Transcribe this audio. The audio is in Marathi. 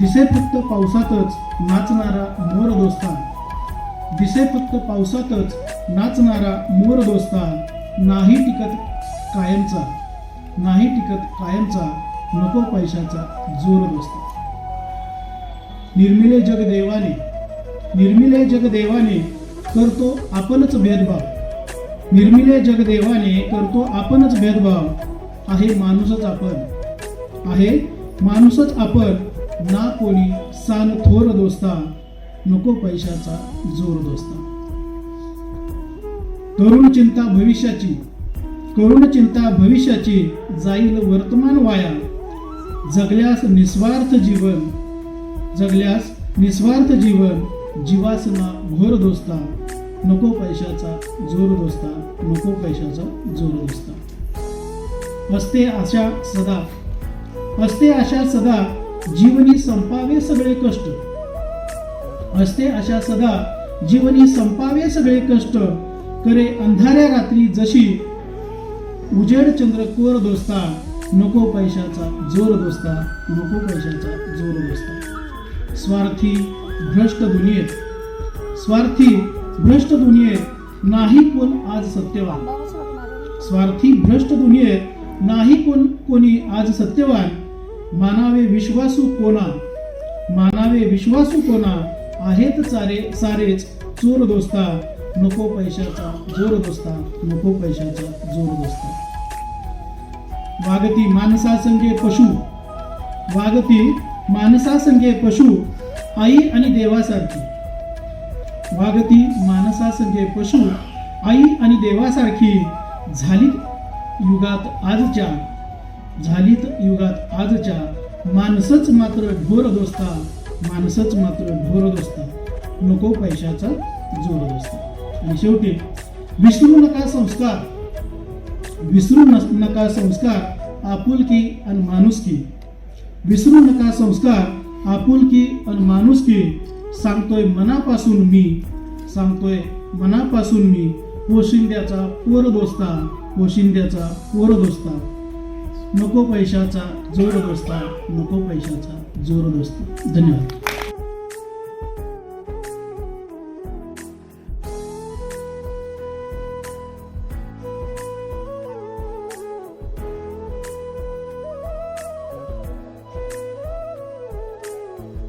दिसे फक्त पावसातच नाचणारा मोर दोस्ता दिसे फक्त पावसातच नाचणारा मोर दोस्ता नाही टिकत कायमचा. नाही टिकत कायमचा नको पैशाचा जोर दोस्ता निर्मिले जगदेवाने निर्मिले जगदेवाने करतो आपणच भेदभाव. निर्मिले जगदेवाने करतो आपणच भेदभाव. आहे माणूसच आपण. आहे माणूसच आपण. ना कोणी सान थोर दोस्ता नको पैशाचा जोर दोस्ता. करुण चिंता भविष्याची करुण चिंता भविष्याची जाईल वर्तमान वाया. जगल्यास निस्वार्थ जीवन जगल्यास निस्वार्थ जीवन जीवासना घोर दोस्ता नको पैशाचा जोर दोस्ता नको पैशाचा जोर दोस्ता. असते आशा सदा असते आशा सदा जीवनी संपावे सगळे कष्ट. असते अशा सदा जीवनी संपावे सगळे कष्ट. करे अंधाऱ्या रात्री जशी उजेड चंद्र कोर दोस्ता. नको पैशाचा जोर दोस्ता नको पैशाचा जोर दोस्ता. स्वार्थी भ्रष्ट दुनियेत. स्वार्थी भ्रष्ट दुनियेत नाही कोण आज सत्यवान. स्वार्थी भ्रष्ट दुनियेत नाही कोण कोणी आज सत्यवान. मानावे विश्वासू कोणा? मानावे विश्वासू कोणा? आहेत सारे सारेच चोर दोस्ता. नको पैशाचा जोर दोस्ता. नको पैशाचा जोर दोस्ता. वागती माणसा संगे पशु. वागती माणसा संगे पशु आई आणि देवासारखी. वागती माणसा संगे पशु आई आणि देवासारखी. झाली युगात आजच्या. झालीत युगात आजच्या. माणसच मात्र ढोर दोस्ता माणसच मात्र ढोर दोस्ता. नको पैशाचा जोर दोस्ता. आणि शेवटी विसरू नका संस्कार. विसरू नस- नका संस्कार आपुलकी आणि माणुसकी. विसरू नका संस्कार आपुलकी आणि माणुसकी. सांगतोय मनापासून मी सांगतोय मनापासून मी पोशिंद्याचा पोर दोस्ता पोशिंद्याचा पोर दोस्ता. नको पैशाचा जोर बसता नको पैशाचा जोर बसता. धन्यवाद.